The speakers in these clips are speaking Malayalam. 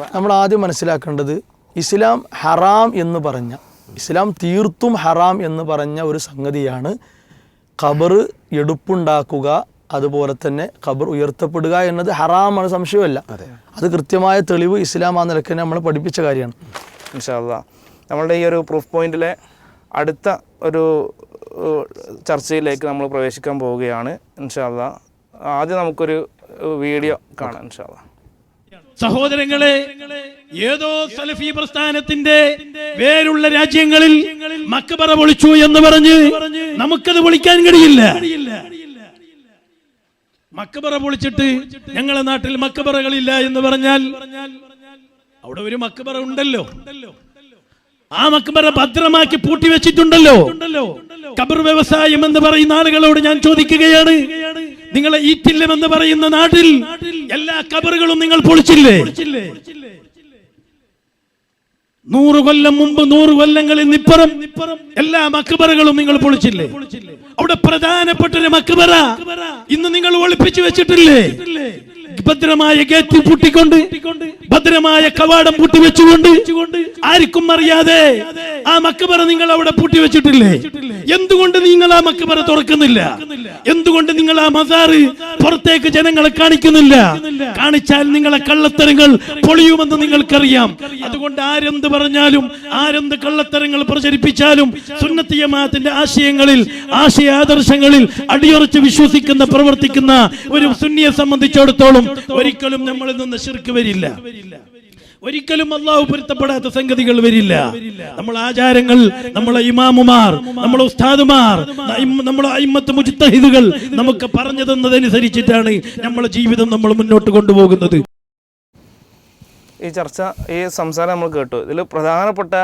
നമ്മൾ ആദ്യം മനസ്സിലാക്കേണ്ടത് ഇസ്ലാം ഹറാം എന്ന് പറഞ്ഞ ഇസ്ലാം തീർത്തും ഹറാം എന്ന് പറഞ്ഞ ഒരു സംഗതിയാണ് ഖബർ എടുപ്പുണ്ടാക്കുക അതുപോലെ തന്നെ ഖബർ ഉയർത്തപ്പെടുക എന്നത് ഹറാമാണ് സംശയമല്ല. അത്. കൃത്യമായ തെളിവ് ഇസ്ലാം ആ നിലയ്ക്ക് തന്നെ നമ്മൾ പഠിപ്പിച്ച കാര്യമാണ്. ഇൻഷാല്ല നമ്മളുടെ ഈ ഒരു പ്രൂഫ് പോയിന്റിലെ അടുത്ത ഒരു ചർച്ചയിലേക്ക് നമ്മൾ പ്രവേശിക്കാൻ പോവുകയാണ്. ഇൻഷാല്ല ആദ്യം നമുക്കൊരു വീഡിയോ കാണാം ഇൻഷാല്ല സഹോദരങ്ങളെ ഏതോ സലഫി പ്രസ്ഥാനത്തിന്റെ വേരുള്ള രാജ്യങ്ങളിൽ മക്കബറ പൊളിച്ചു എന്ന് പറഞ്ഞ് നമുക്കത് പൊളിക്കാൻ കഴിയില്ല. മക്കബറ പൊളിച്ചിട്ട് ഞങ്ങളെ നാട്ടിൽ മക്കബറകളില്ല എന്ന് പറഞ്ഞാൽ അവിടെ ഒരു മക്കബറ ഉണ്ടല്ലോ. ആ മക്കബറ ഭദ്രമാക്കി പൂട്ടി വെച്ചിട്ടുണ്ടല്ലോ കബർ വ്യവസായം എന്ന് പറയുന്ന ആളുകളോട് ഞാൻ ചോദിക്കുകയാണ്. നിങ്ങളെ ഈറ്റില്ലം എന്ന് പറയുന്ന നാട്ടിൽ എല്ലാ കബറുകളും നിങ്ങൾ പൊളിച്ചില്ലേ? നൂറ് കൊല്ലം മുമ്പ് നൂറ് കൊല്ലങ്ങളിൽ നിപ്പറം എല്ലാ മക്കബറകളും നിങ്ങൾ പൊളിച്ചില്ലേ? അവിടെ പ്രധാനപ്പെട്ട ഒരു മക്കബറ ഇന്ന് നിങ്ങൾ ഒളിപ്പിച്ചു വെച്ചിട്ടില്ലേ? ഭദ്രമായ ഗേറ്റ് പൂട്ടിക്കൊണ്ട് ഭദ്രമായ കവാടം പൂട്ടി വെച്ചുകൊണ്ട് ആർക്കും അറിയാതെ ആ മക്കബറ നിങ്ങൾ അവിടെ പൂട്ടി വെച്ചിട്ടില്ലേ? എന്തുകൊണ്ട് നിങ്ങൾ ആ മക്കബറ തുറക്കുന്നില്ല? എന്തുകൊണ്ട് നിങ്ങൾ ആ മസാറ് പുറത്തേക്ക് ജനങ്ങളെ കാണിക്കുന്നില്ല? കാണിച്ചാൽ നിങ്ങളെ കള്ളത്തരങ്ങൾ പൊളിയുമെന്ന് നിങ്ങൾക്കറിയാം. അതുകൊണ്ട് ആരെന്ത് പറഞ്ഞാലും ആരെന്ത് കള്ളത്തരങ്ങൾ പ്രചരിപ്പിച്ചാലും സുന്നത്തിയമാത്തിന്റെ ആശയങ്ങളിൽ ആശയ ആദർശങ്ങളിൽ അടിയുറച്ച് വിശ്വസിക്കുന്ന പ്രവർത്തിക്കുന്ന ഒരു സുന്നിയെ സംബന്ധിച്ചിടത്തോളം ഒരിക്കലും നമ്മളിൽ നിന്ന് ശിർക്ക് വരില്ല. ഒരിക്കലും അള്ളാഹു പൊരുത്തപ്പെടാത്ത സംഗതികൾ വരില്ല. നമ്മൾ ആചാരങ്ങൾ നമ്മളെ ഇമാമുമാർ നമ്മളെ ഉസ്താദുമാർ നമ്മളെ അയിമത്ത് മുജിത്തഹിദുകൾ നമുക്ക് പറഞ്ഞു തന്നതനുസരിച്ചിട്ടാണ് നമ്മളെ ജീവിതം നമ്മൾ മുന്നോട്ട് കൊണ്ടുപോകുന്നത്. ഈ ചർച്ച ഈ സംസാരം നമ്മൾ കേട്ടു. ഇതിൽ പ്രധാനപ്പെട്ട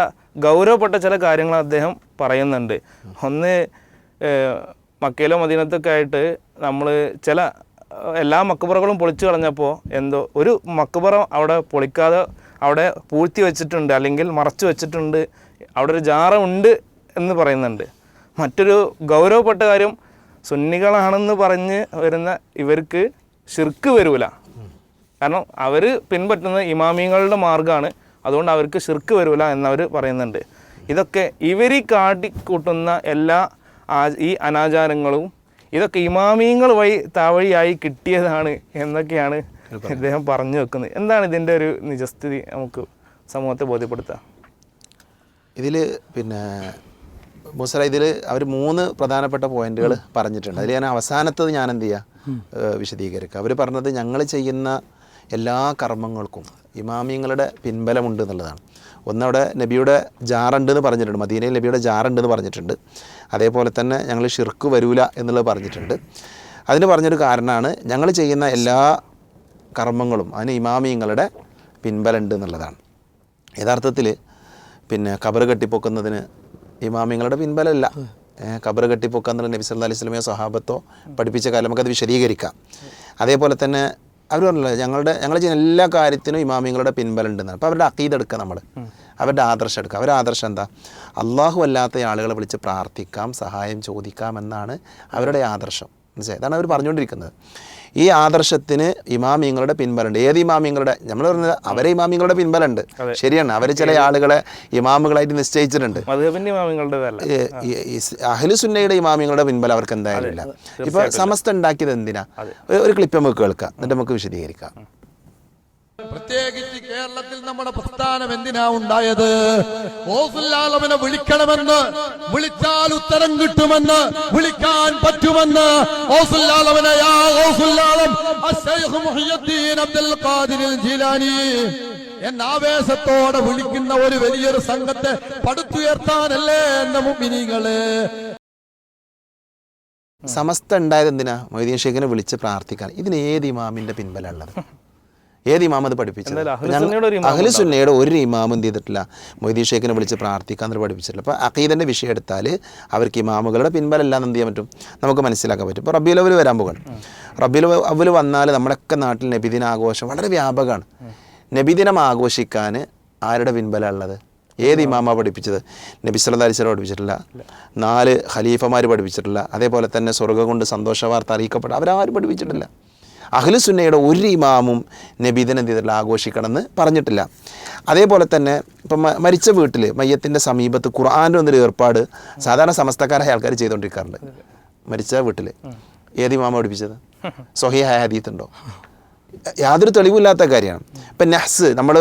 ഗൗരവപ്പെട്ട ചില കാര്യങ്ങൾ അദ്ദേഹം പറയുന്നുണ്ട്. ഒന്ന് മക്കയിലോ മദീനത്തൊക്കെ ആയിട്ട് നമ്മൾ ചില എല്ലാ മക്കബറകളും പൊളിച്ചു കളഞ്ഞപ്പോൾ എന്തോ ഒരു മക്കബറ അവിടെ പൊളിക്കാതെ അവിടെ പൂഴ്ത്തി വെച്ചിട്ടുണ്ട് അല്ലെങ്കിൽ മറച്ചു വെച്ചിട്ടുണ്ട് അവിടെ ഒരു ജാറ ഉണ്ട് എന്ന് പറയുന്നുണ്ട്. മറ്റൊരു ഗൗരവപ്പെട്ട കാര്യം സുന്നികളാണെന്ന് പറഞ്ഞ് വരുന്ന ഇവർക്ക് ഷിർക്ക് വരൂല. കാരണം അവർ പിൻപറ്റുന്ന ഇമാമിങ്ങളുടെ മാർഗമാണ്. അതുകൊണ്ട് അവർക്ക് ഷിർക്ക് വരൂല എന്നവർ പറയുന്നുണ്ട്. ഇതൊക്കെ ഇവർ കാട്ടിക്കൂട്ടുന്ന എല്ലാ ഈ അനാചാരങ്ങളും ഇതൊക്കെ ഇമാമിയങ്ങൾ വഴി താവഴിയായി കിട്ടിയതാണ് എന്നൊക്കെയാണ് അദ്ദേഹം പറഞ്ഞു വെക്കുന്നത്. എന്താണ് ഇതിന്റെ ഒരു നിജസ്ഥിതി നമുക്ക് സമൂഹത്തെ ബോധ്യപ്പെടുത്തുക ഇതിൽ പിന്നെ മുസല ഇതിൽ അവർ മൂന്ന് പ്രധാനപ്പെട്ട പോയിന്റുകൾ പറഞ്ഞിട്ടുണ്ട്. അതിൽ ഞാൻ അവസാനത്തത് ഞാൻ എന്ത് ചെയ്യുക വിശദീകരിക്കുക അവർ പറഞ്ഞത് ഞങ്ങൾ ചെയ്യുന്ന എല്ലാ കർമ്മങ്ങൾക്കും ഇമാമിയങ്ങളുടെ പിൻബലമുണ്ട് എന്നുള്ളതാണ്. ഒന്നവിടെ നബിയുടെ ജാറുണ്ടെന്ന് പറഞ്ഞിട്ടുണ്ട്. മദീനയിൽ നബിയുടെ ജാറുണ്ടെന്ന് പറഞ്ഞിട്ടുണ്ട്. അതേപോലെ തന്നെ ഞങ്ങൾ ഷിർക്ക് വരൂല എന്നുള്ളത് പറഞ്ഞിട്ടുണ്ട്. അതിന് പറഞ്ഞൊരു കാരണമാണ് ഞങ്ങൾ ചെയ്യുന്ന എല്ലാ കർമ്മങ്ങളും അതിന് ഇമാമിയങ്ങളുടെ പിൻബലുണ്ട് എന്നുള്ളതാണ്. യഥാർത്ഥത്തിൽ പിന്നെ കബർ കെട്ടിപ്പൊക്കുന്നതിന് ഇമാമിയങ്ങളുടെ പിൻബലമല്ല. കബർ കെട്ടിപ്പൊക്കുക എന്നുള്ള നബി സല്ലാ അലൈഹി സ്വലമയോ പഠിപ്പിച്ച കാര്യം നമുക്കത് വിശദീകരിക്കാം. അതേപോലെ തന്നെ അവർ പറഞ്ഞല്ലോ ഞങ്ങളുടെ ഞങ്ങൾ ചെയ്യുന്ന എല്ലാ കാര്യത്തിനും ഇമാമിങ്ങളുടെ പിൻബലം ഉണ്ടെന്നാണ് അപ്പോൾ അവരുടെ അക്കീത് എടുക്കുക നമ്മൾ അവരുടെ ആദർശം എടുക്കുക. അവരുടെ ആദർശം എന്താ? അള്ളാഹു അല്ലാത്ത ആളുകളെ വിളിച്ച് പ്രാർത്ഥിക്കാം സഹായം ചോദിക്കാം എന്നാണ് അവരുടെ ആദർശം. മനസ്സിലായി? അതാണ് അവർ പറഞ്ഞുകൊണ്ടിരിക്കുന്നത്. ഈ ആദർശത്തിന് ഇമാമിങ്ങളുടെ പിൻബലുണ്ട് ഏത് ഇമാമിങ്ങളുടെ നമ്മൾ പറഞ്ഞത് അവരെ ഇമാമിങ്ങളുടെ പിൻബലുണ്ട് ശരിയാണ്. അവർ ചില ആളുകളെ ഇമാമുകളായിട്ട് നിശ്ചയിച്ചിട്ടുണ്ട്. അഹലുസുന്നയുടെ ഇമാമിങ്ങളുടെ പിൻബലം അവർക്ക് എന്തായാലും ഇല്ല. ഇപ്പൊ സമസ്ത ഉണ്ടാക്കിയത് എന്തിനാ? ഒരു ക്ലിപ്പ് നമുക്ക് കേൾക്കാം. എന്നിട്ട് നമുക്ക് വിശദീകരിക്കാം. പ്രത്യേകിച്ച് കേരളത്തിൽ നമ്മുടെ പ്രസ്ഥാനം എന്തിനാ ഉണ്ടായത്? ഓസുല്ലാലമനെ വിളിക്കണമെന്ന് വിളിച്ചാൽ ഉത്തരം കിട്ടുമെന്ന് വിളിക്കാൻ പറ്റുമെന്ന് ഓസുല്ലാലമനെ അബ്ദുൽ എന്ന ആവേശത്തോടെ വിളിക്കുന്ന ഒരു വലിയൊരു സംഘത്തെ പടുത്തുയർത്താനല്ലേ എന്ന മുമ്പിനികൾ സമസ്ത ഉണ്ടായത് എന്തിനാ? മൊയ്തീൻ ഷേഖിനെ വിളിച്ച് പ്രാർത്ഥിക്കാൻ. ഇതിന് ഏത് ഇമാമിന്റെ പിൻബലമുള്ളത് ഏത് ഇമാം അത് പഠിപ്പിച്ചത്? അഹ്ലുസുന്നയുടെ ഒരു ഇമാമും എന്ത് ചെയ്തിട്ടില്ല? മൊയ്തീ ഷേഖിനെ വിളിച്ച് പ്രാർത്ഥിക്കാൻ എന്ന് പഠിപ്പിച്ചിട്ടില്ല. അപ്പോൾ അഖീദന്റെ വിഷയം എടുത്താൽ അവർക്ക് ഇമാമുകളുടെ പിൻബലം എല്ലാം എന്ത് ചെയ്യാൻ പറ്റും? നമുക്ക് മനസ്സിലാക്കാൻ പറ്റും. ഇപ്പോൾ റബ്ബിയിൽ അവൽ വരാൻ പോകണം റബ്ബിയിൽ അവൽ വന്നാൽ നമ്മുടെയൊക്കെ നാട്ടിൽ നബിദിന ആഘോഷം വളരെ വ്യാപകമാണ്. നബിദിനം ആഘോഷിക്കാൻ ആരുടെ പിൻബലം ഉള്ളത്? ഏത് ഇമാമ പഠിപ്പിച്ചത്? നബി സല്ലല്ലാഹു അലൈഹി വസല്ലം പഠിപ്പിച്ചിട്ടില്ല. നാല് ഖലീഫമാർ പഠിപ്പിച്ചിട്ടില്ല. അതേപോലെ തന്നെ സ്വർഗം കൊണ്ട് സന്തോഷ വാർത്ത അറിയിക്കപ്പെട്ട അവരാരും പഠിപ്പിച്ചിട്ടില്ല. അഖിലു സുന്നയുടെ ഒരു ഇമാമും നബീദിനെ ചെയ്തിട്ടില്ല ആഘോഷിക്കണമെന്ന് പറഞ്ഞിട്ടില്ല. അതേപോലെ തന്നെ ഇപ്പം മരിച്ച വീട്ടിൽ മയ്യത്തിന്റെ സമീപത്ത് ഖുർആാന്റെ ഒന്നൊരു ഏർപ്പാട് സാധാരണ സമസ്തക്കാരായ ആൾക്കാർ ചെയ്തുകൊണ്ടിരിക്കാറുണ്ട് മരിച്ച വീട്ടിൽ ഏത് ഇമാമ പഠിപ്പിച്ചത്? സൊഹിയായ ഹദീത്ത് ഉണ്ടോ യാതൊരു തെളിവില്ലാത്ത കാര്യമാണ്. ഇപ്പം നെഹ്സ് നമ്മൾ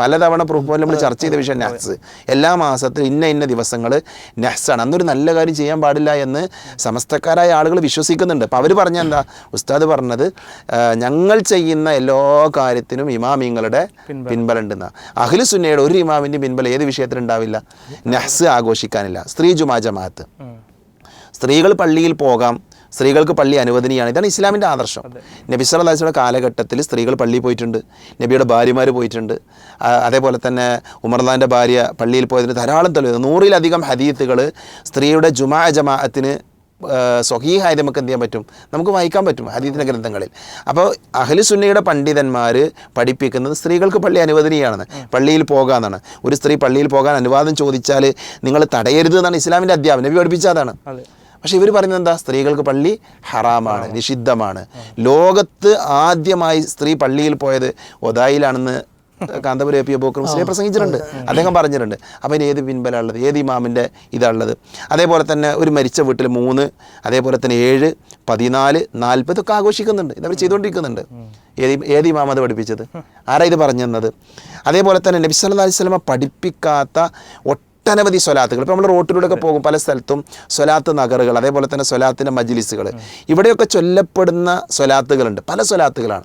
പലതവണ പ്രൂഫ് പോലെ നമ്മൾ ചർച്ച ചെയ്ത വിഷയം നെഹ്സ്. എല്ലാ മാസത്തിലും ഇന്ന ഇന്ന ദിവസങ്ങൾ നെഹ്സാണ്. അന്നൊരു നല്ല കാര്യം ചെയ്യാൻ പാടില്ല എന്ന് സമസ്തക്കാരായ ആളുകൾ വിശ്വസിക്കുന്നുണ്ട്. അപ്പോൾ അവർ പറഞ്ഞ എന്താ? ഉസ്താദ് പറഞ്ഞത് ഞങ്ങൾ ചെയ്യുന്ന എല്ലാ കാര്യത്തിനും ഇമാമിങ്ങളുടെ പിൻബലുണ്ടെന്ന അഖിലു സുന്നയുടെ ഒരു ഇമാമിന്റെ പിൻബലം ഏത് വിഷയത്തിലുണ്ടാവില്ല? നെഹ്സ് ആഘോഷിക്കാനില്ല. സ്ത്രീ ജുമാ ജമാഅത്ത്. സ്ത്രീകൾ പള്ളിയിൽ പോകാം. സ്ത്രീകൾക്ക് പള്ളി അനുവദനീയാണ്. ഇതാണ് ഇസ്ലാമിന്റെ ആദർശം. നബി അള്ളാഹിയുടെ കാലഘട്ടത്തിൽ സ്ത്രീകൾ പള്ളിയിൽ പോയിട്ടുണ്ട്. നബിയുടെ ഭാര്യമാർ പോയിട്ടുണ്ട്. അതേപോലെ തന്നെ ഉമർദാന്റെ ഭാര്യ പള്ളിയിൽ പോയതിന് ധാരാളം തെളിവ് നൂറിലധികം ഹദീത്തുകൾ സ്ത്രീയുടെ ജുമാ ജമാഅത്തിന് സ്വഹീഹായത് നമുക്ക് എന്ത് ചെയ്യാൻ പറ്റും? നമുക്ക് വായിക്കാൻ പറ്റും ഹദീദിന്റെ ഗ്രന്ഥങ്ങളിൽ. അപ്പോൾ അഹ്ലു സുന്നയുടെ പണ്ഡിതന്മാർ പഠിപ്പിക്കുന്നത് സ്ത്രീകൾക്ക് പള്ളി അനുവദനീയാണെന്ന്. പള്ളിയിൽ പോകാമെന്നാണ് ഒരു സ്ത്രീ പള്ളിയിൽ പോകാൻ അനുവാദം ചോദിച്ചാൽ നിങ്ങൾ തടയരുത് എന്നാണ് ഇസ്ലാമിന്റെ അധ്യാപനം. നബി പഠിപ്പിച്ചതാണ് പക്ഷെ ഇവർ പറയുന്നത് എന്താ? സ്ത്രീകൾക്ക് പള്ളി ഹറാമാണ് നിഷിദ്ധമാണ്. ലോകത്ത് ആദ്യമായി സ്ത്രീ പള്ളിയിൽ പോയത് ഒതായിലാണെന്ന് കാന്തപുരം എ പി അബൂക്കർ മുസ്ലിം പ്രസംഗിച്ചിട്ടുണ്ട്. അദ്ദേഹം പറഞ്ഞിട്ടുണ്ട്. അപ്പം ഏത് പിൻബലമുള്ളത് ഏത് ഇമാമിന്റെ ഇതാണുള്ളത്? അതേപോലെ തന്നെ ഒരു മരിച്ച വീട്ടിൽ മൂന്ന് അതേപോലെ തന്നെ ഏഴ് പതിനാല് നാൽപ്പതൊക്കെ ആഘോഷിക്കുന്നുണ്ട്. ഇതവർ ചെയ്തുകൊണ്ടിരിക്കുന്നുണ്ട്. ഏത് ഏത് ഇമാം അത് പഠിപ്പിച്ചത്? ആരാ ഇത് പറഞ്ഞു തന്നത് അതേപോലെ തന്നെ നബി സല്ലല്ലാഹു അലൈഹി വസല്ലമ പഠിപ്പിക്കാത്ത ഒട്ടനവധി സ്വലാത്തുകൾ. ഇപ്പോൾ നമ്മൾ റോട്ടിലൂടെയൊക്കെ പോകും പല സ്ഥലത്തും സ്വലാത്ത് നഗറുകൾ അതേപോലെ തന്നെ സ്വലാത്തിന്റെ മജ്ലിസുകൾ. ഇവിടെയൊക്കെ ചൊല്ലപ്പെടുന്ന സ്വലാത്തുകളുണ്ട്. പല സ്വലാത്തുകളാണ്.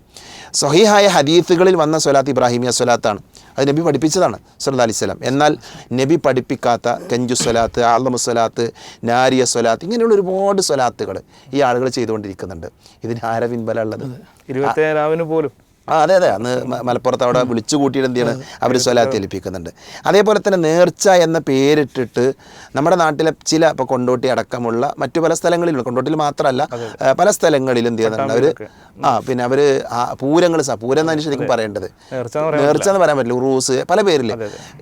സഹിഹായ ഹദീത്തുകളിൽ വന്ന സ്വലാത്ത് ഇബ്രാഹിമിയ സ്വലാത്താണ്. അത് നബി പഠിപ്പിച്ചതാണ് സല്ലല്ലാഹു അലൈഹി വസല്ലം. എന്നാൽ നബി പഠിപ്പിക്കാത്ത കെഞ്ചു സ്വലാത്ത് ആലമു സ്വലാത്ത് നാരിയ സ്വലാത്ത് ഇങ്ങനെയുള്ള ഒരുപാട് സ്വലാത്തുകൾ ഈ ആളുകൾ ചെയ്തുകൊണ്ടിരിക്കുന്നുണ്ട്. ഇതിന് ആരവിൻബലുള്ളത് ഇരുപത്തേഴാവിന് പോലും. ആ അതെ അതെ. അന്ന് മലപ്പുറത്ത് അവിടെ വിളിച്ചു കൂട്ടിയിട്ട് എന്ത് ചെയ്യണം? അവർ സ്വലാത്ത് ഏൽപ്പിക്കുന്നുണ്ട്. അതേപോലെ തന്നെ നേർച്ച എന്ന പേരിട്ടിട്ട് നമ്മുടെ നാട്ടിലെ ചില ഇപ്പോൾ കൊണ്ടോട്ടി അടക്കമുള്ള മറ്റു പല സ്ഥലങ്ങളിലും കൊണ്ടോട്ടിൽ മാത്രമല്ല പല സ്ഥലങ്ങളിലും എന്ത് ചെയ്യുന്നുണ്ട്? അവർ ആ പിന്നെ അവർ പൂരങ്ങൾ സ പൂരം എന്നാണ് ശരിക്കും പറയേണ്ടത്. നേർച്ച എന്ന് പറയാൻ നേർച്ച എന്ന് പറയാൻ പറ്റില്ല. ഉറൂസ് പല പേരിൽ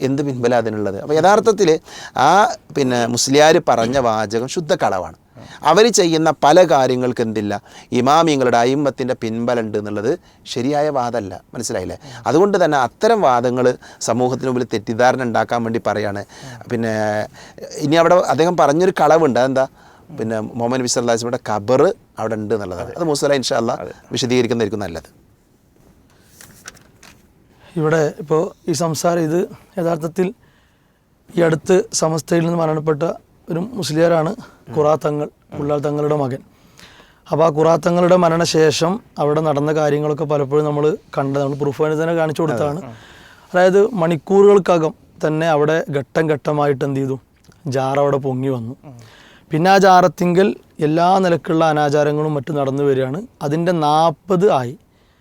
എന്ത് പിൻബലം അതിനുള്ളത് അപ്പോൾ യഥാർത്ഥത്തിൽ ആ പിന്നെ മുസ്ലിയാർ പറഞ്ഞ വാചകം ശുദ്ധ കളവാണ്. അവർ ചെയ്യുന്ന പല കാര്യങ്ങൾക്ക് എന്തില്ല? ഇമാമിങ്ങളുടെ അയിമ്മത്തിന്റെ പിൻബലുണ്ട് എന്നുള്ളത് ശരിയായ വാദമല്ല മനസ്സിലായില്ലേ? അതുകൊണ്ട് തന്നെ അത്തരം വാദങ്ങൾ സമൂഹത്തിന് മുമ്പിൽ തെറ്റിദ്ധാരണ ഉണ്ടാക്കാൻ വേണ്ടി പറയാണ്. പിന്നെ ഇനി അവിടെ അദ്ദേഹം പറഞ്ഞൊരു കളവുണ്ട്. അതെന്താ? പിന്നെ മുഹമ്മദ് നബി സല്ലാസ്മിയുടെ ഖബർ അവിടെ ഉണ്ട് എന്നുള്ളതാണ് അത് മുസ്ലാ ഇൻഷാല്ല വിശദീകരിക്കുന്നതായിരിക്കും നല്ലത്. ഇവിടെ ഇപ്പോൾ ഈ സംസാരം ഇത് യഥാർത്ഥത്തിൽ ഈ അടുത്ത് സമസ്തയിൽ നിന്ന് മരണപ്പെട്ട ഒരു മുസ്ലിയാരാണ്. ഖുറാ തങ്ങൾ തങ്ങളുടെ മകൻ. അപ്പോൾ ആ കുറാത്തങ്ങളുടെ മരണശേഷം അവിടെ നടന്ന കാര്യങ്ങളൊക്കെ പലപ്പോഴും നമ്മൾ കണ്ടത് നമ്മൾ പ്രൂഫ് വേണ്ടി തന്നെ കാണിച്ചു കൊടുത്താണ്. അതായത് മണിക്കൂറുകൾക്കകം തന്നെ അവിടെ ഘട്ടം ഘട്ടമായിട്ട് എന്ത് ചെയ്തു? ജാറ അവിടെ പൊങ്ങി വന്നു. പിന്നെ ആ ജാറത്തിങ്കിൽ എല്ലാ നിലക്കുള്ള അനാചാരങ്ങളും മറ്റു നടന്നു വരികയാണ്. അതിന്റെ നാൽപ്പത് ആയി.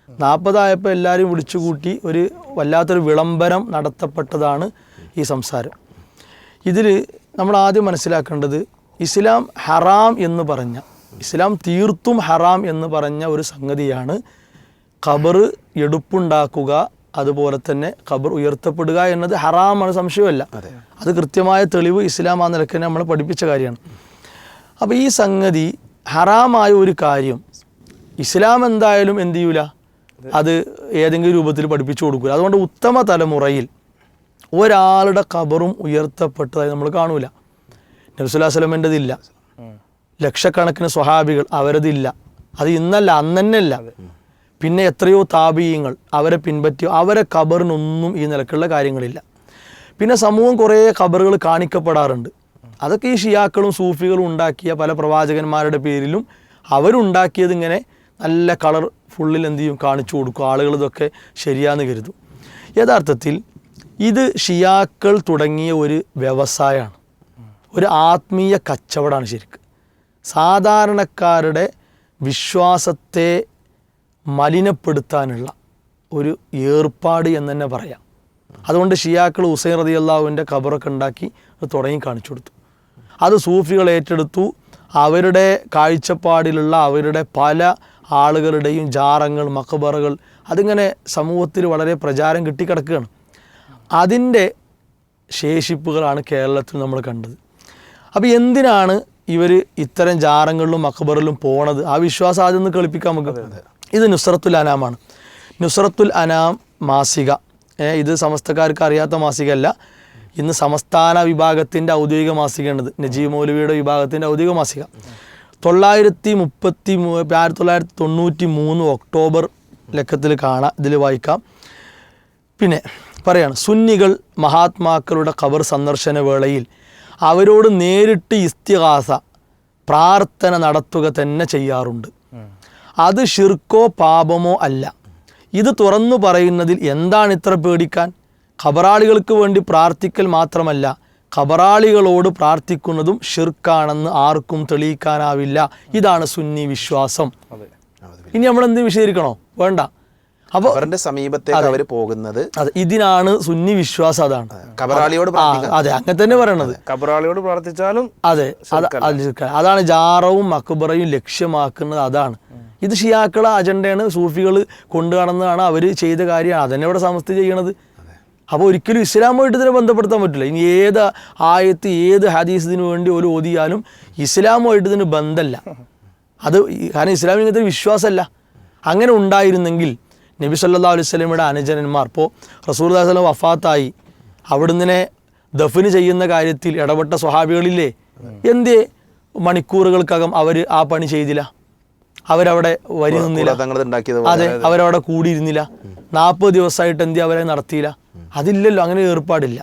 നാൽപ്പതായപ്പോൾ എല്ലാവരും വിളിച്ചുകൂട്ടി ഒരു വല്ലാത്തൊരു വിളംബരം നടത്തപ്പെട്ടതാണ് ഈ സംസാരം. ഇതിൽ നമ്മൾ ആദ്യം മനസ്സിലാക്കേണ്ടത് ഇസ്ലാം ഹറാം എന്ന് പറഞ്ഞ ഇസ്ലാം തീർത്തും ഹറാം എന്ന് പറഞ്ഞ ഒരു സംഗതിയാണ് ഖബർ എടുപ്പുണ്ടാക്കുക അതുപോലെ തന്നെ ഖബർ ഉയർത്തപ്പെടുക എന്നത് ഹറാമാണ് സംശയമല്ല. അത്. കൃത്യമായ തെളിവ് ഇസ്ലാം ആ നിലയ്ക്ക് തന്നെ നമ്മൾ പഠിപ്പിച്ച കാര്യമാണ്. അപ്പോൾ ഈ സംഗതി ഹറാമായ ഒരു കാര്യം ഇസ്ലാം എന്തായാലും എന്ത് ചെയ്യൂല? അത്. ഏതെങ്കിലും രൂപത്തിൽ പഠിപ്പിച്ചു കൊടുക്കില്ല അതുകൊണ്ട് ഉത്തമ തലമുറയിൽ ഒരാളുടെ ഖബറും ഉയർത്തപ്പെട്ടതായി നമ്മൾ കാണൂല. നബ്സുല്ലാ സ്വലമിന്റെതില്ല ലക്ഷക്കണക്കിന് സ്വഹാബികൾ അവരതില്ല അത് ഇന്നല്ല അന്നല്ല പിന്നെ എത്രയോ താപീയങ്ങൾ അവരെ പിൻപറ്റിയോ അവരെ ഖബറിനൊന്നും ഈ നിലക്കുള്ള കാര്യങ്ങളില്ല. പിന്നെ സമൂഹം കുറേ ഖബറുകൾ കാണിക്കപ്പെടാറുണ്ട്. അതൊക്കെ ഈ ഷിയാക്കളും സൂഫികളും ഉണ്ടാക്കിയ പല പ്രവാചകന്മാരുടെ പേരിലും അവരുണ്ടാക്കിയത് ഇങ്ങനെ നല്ല കളർ ഫുള്ളിൽ എന്ത് ചെയ്യും? കാണിച്ചു കൊടുക്കും. ആളുകൾ ഇതൊക്കെ ശരിയാന്ന് കരുതും. യഥാർത്ഥത്തിൽ ഇത് ഷിയാക്കൾ തുടങ്ങിയ ഒരു വ്യവസായമാണ്. ഒരു ആത്മീയ കച്ചവടമാണ് ശരിക്ക്. സാധാരണക്കാരുടെ വിശ്വാസത്തെ മലിനപ്പെടുത്താനുള്ള ഒരു ഏർപ്പാട് എന്ന് തന്നെ പറയാം. അതുകൊണ്ട് ഷിയാക്കൾ ഹുസൈൻ റതി അള്ളാഹുവിന്റെ ഖബറൊക്കെ ഉണ്ടാക്കി അത് തുടങ്ങി കാണിച്ചു കൊടുത്തു. അത് സൂഫികൾ ഏറ്റെടുത്തു. അവരുടെ കാഴ്ചപ്പാടിലുള്ള അവരുടെ പല ആളുകളുടെയും ജാറങ്ങൾ മക്കബറകൾ അതിങ്ങനെ സമൂഹത്തിൽ വളരെ പ്രചാരം കിട്ടിക്കിടക്കുകയാണ്. അതിന്റെ ശേഷിപ്പുകളാണ് കേരളത്തിൽ നമ്മൾ കണ്ടത്. അപ്പോൾ എന്തിനാണ് ഇവർ ഇത്തരം ജാറങ്ങളിലും അക്ബറിലും പോണത്? ആ വിശ്വാസം ആദ്യം ഒന്ന് കളിപ്പിക്കാൻ നമുക്ക്. ഇത് നുസ്രത്തുൽ അനാമാണ്. നുസ്രത്തുൽ അനാം മാസിക. ഇത് സമസ്തക്കാർക്ക് അറിയാത്ത മാസികയല്ല. ഇന്ന് സംസ്ഥാന വിഭാഗത്തിന്റെ ഔദ്യോഗിക മാസികയാണിത്. നജീബ് മൗലവിയുടെ വിഭാഗത്തിന്റെ ഔദ്യോഗിക മാസിക. തൊള്ളായിരത്തി മുപ്പത്തി മൂ ആയിരത്തി തൊള്ളായിരത്തി തൊണ്ണൂറ്റി മൂന്ന് ഒക്ടോബർ ലക്കത്തിൽ കാണാം. ഇതിൽ വായിക്കാം. പിന്നെ പറയാണ് സുന്നികൾ മഹാത്മാക്കളുടെ ഖബർ സന്ദർശന വേളയിൽ അവരോട് നേരിട്ട് ഇസ്തിഹാസ പ്രാർത്ഥന നടത്തുക തന്നെ ചെയ്യാറുണ്ട്. അത് ഷിർക്കോ പാപമോ അല്ല. ഇത് തുറന്നു പറയുന്നതിൽ എന്താണ് ഇത്ര പേടിക്കാൻ? ഖബറാളികൾക്ക് വേണ്ടി പ്രാർത്ഥിക്കൽ മാത്രമല്ല ഖബറാളികളോട് പ്രാർത്ഥിക്കുന്നതും ഷിർക്കാണെന്ന് ആർക്കും തെളിയിക്കാനാവില്ല. ഇതാണ് സുന്നി വിശ്വാസം. ഇനി നമ്മൾ എന്ത് വിശദീകരിക്കണോ? വേണ്ട. അപ്പോൾ അവരുടെ സമീപത്തേക്ക് അവർ പോകുന്നത് അതെ ഇതിനാണ് സുന്നി വിശ്വാസം അതാണ്. കബറാളിയോട് അതെ അങ്ങനെ തന്നെ പറയണത്. കബറാളിയോട് പ്രാർത്ഥിച്ചാലും അതെ അത് അത് അതാണ് ജാറവും അക്ബറയും ലക്ഷ്യമാക്കുന്നത് അതാണ്. ഇത് ഷിയാക്കളെ അജണ്ടയാണ്. സൂഫികൾ കൊണ്ടു അവർ ചെയ്ത കാര്യമാണ്. അതന്നെ ഇവിടെ സമസ്ത ചെയ്യണത്. അപ്പോൾ ഒരിക്കലും ഇസ്ലാമുമായിട്ട് ഇതിനെ ബന്ധപ്പെടുത്താൻ പറ്റില്ല. ഇനി ഏത് ആയത്ത് ഏത് ഹദീസ് ഇതിനു വേണ്ടി ഒരു ഓതിയാലും ഇസ്ലാമുമായിട്ട് ഇതിന് ബന്ധമല്ല അത് കാരണം ഇസ്ലാമിന് ഇങ്ങനത്തെ വിശ്വാസമല്ല. അങ്ങനെ ഉണ്ടായിരുന്നെങ്കിൽ നബി സല്ലാ അലൈഹി സ്വലമിയുടെ അനുജനന്മാർ. ഇപ്പോൾ റസൂർ ദാസ്ലം വഫാത്തായി. അവിടുന്ന് ദഫിന് ചെയ്യുന്ന കാര്യത്തിൽ ഇടപെട്ട സ്വഹാബികളില്ലേ? എന്തേ മണിക്കൂറുകൾക്കകം അവർ ആ പണി ചെയ്തില്ല. അവരവിടെ വരി നിന്നില്ല. അതെ അവരവിടെ കൂടിയിരുന്നില്ല. നാൽപ്പത് ദിവസമായിട്ട് എന്ത് അവരെ നടത്തിയില്ല. അതില്ലല്ലോ അങ്ങനെ ഏർപ്പാടില്ല.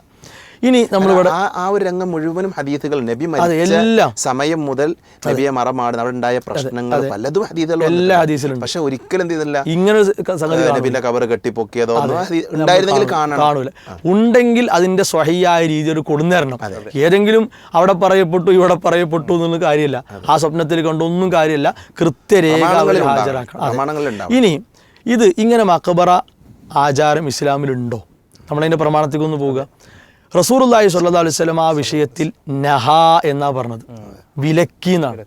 ഇനി നമ്മൾ ഇവിടെ ആ ഒരു രംഗം മുഴുവനും ഹദീസുകൾ നബി മരിച്ച എല്ലാം. സമയം മുതൽ നബിയെ മറമാടുന്ന അവിടെ ഉണ്ടായ പ്രശ്നങ്ങൾ പലതും ഹദീസുകൾ എല്ലാ ഹദീസിലും പക്ഷെ ഒരിക്കലും എന്ത് ചെയ്തില്ല. ഇങ്ങനെ സംഗതി കാണൂല. നബിന്റെ കബർ കെട്ടിപ്പൊക്കിയതോ ഉണ്ടായിരുന്നെങ്കിൽ കാണണം. കാണൂല. ഉണ്ടെങ്കിൽ അതിന്റെ സ്വഹിയായ രീതി ഒരു കൊടുന്നേരണം. ഏതെങ്കിലും അവിടെ പറയപ്പെട്ടു ഇവിടെ പറയപ്പെട്ടു എന്നുള്ള കാര്യമില്ല. ആ സ്വപ്നത്തിൽ കണ്ടൊന്നും കാര്യമില്ല. കൃത്യരേഖകൾ ഹാജരാക്കണം. ഇനി ഇത് ഇങ്ങനെ മക്കബറ ആചാരം ഇസ്ലാമിലുണ്ടോ? നമ്മളതിന്റെ പ്രമാണത്തേക്കൊന്ന് പോവുക. റസൂറുല്ലാഹി സല്ലാ അലൈഹി സ്വലം ആ വിഷയത്തിൽ നഹ എന്നാ പറഞ്ഞത്. വിലക്കി എന്നാണ്.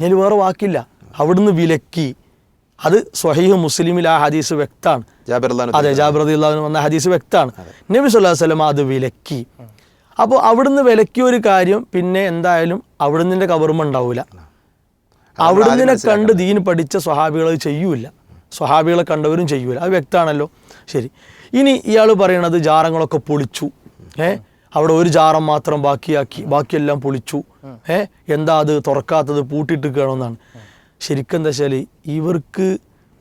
ഞാൻ വേറെ വാക്കില്ല. അവിടുന്ന് വിലക്കി. അത് സ്വഹീഹ് മുസ്ലിമിൽ ആ ഹദീസ് വ്യക്തമാണ്. അതെ ജാബിർ അൻഹു വന്ന ഹദീസ് വ്യക്തമാണ്. നബി അലൈഹി വസല്ലം അത് വിലക്കി. അപ്പോൾ അവിടുന്ന് വിലക്കിയ ഒരു കാര്യം പിന്നെ എന്തായാലും അവിടുന്ന് കവർമ്മ ഉണ്ടാവില്ല അവിടുന്ന് കണ്ട് ദീൻ പഠിച്ച സ്വഹാബികൾ അത് ചെയ്യൂല. സ്വഹാബികളെ കണ്ടവരും ചെയ്യൂല. അത് വ്യക്തമാണല്ലോ. ശരി. ഇനി ഇയാൾ പറയണത് ജാറങ്ങളൊക്കെ പൊളിച്ചു. ഏ? അവിടെ ഒരു ജാറം മാത്രം ബാക്കിയാക്കി ബാക്കിയെല്ലാം പൊളിച്ചു. ഏഹ് എന്താ അത് തുറക്കാത്തത് പൂട്ടിയിട്ടിരിക്കണമെന്നാണ് ശരിക്കും എന്താ വെച്ചാൽ ഇവർക്ക്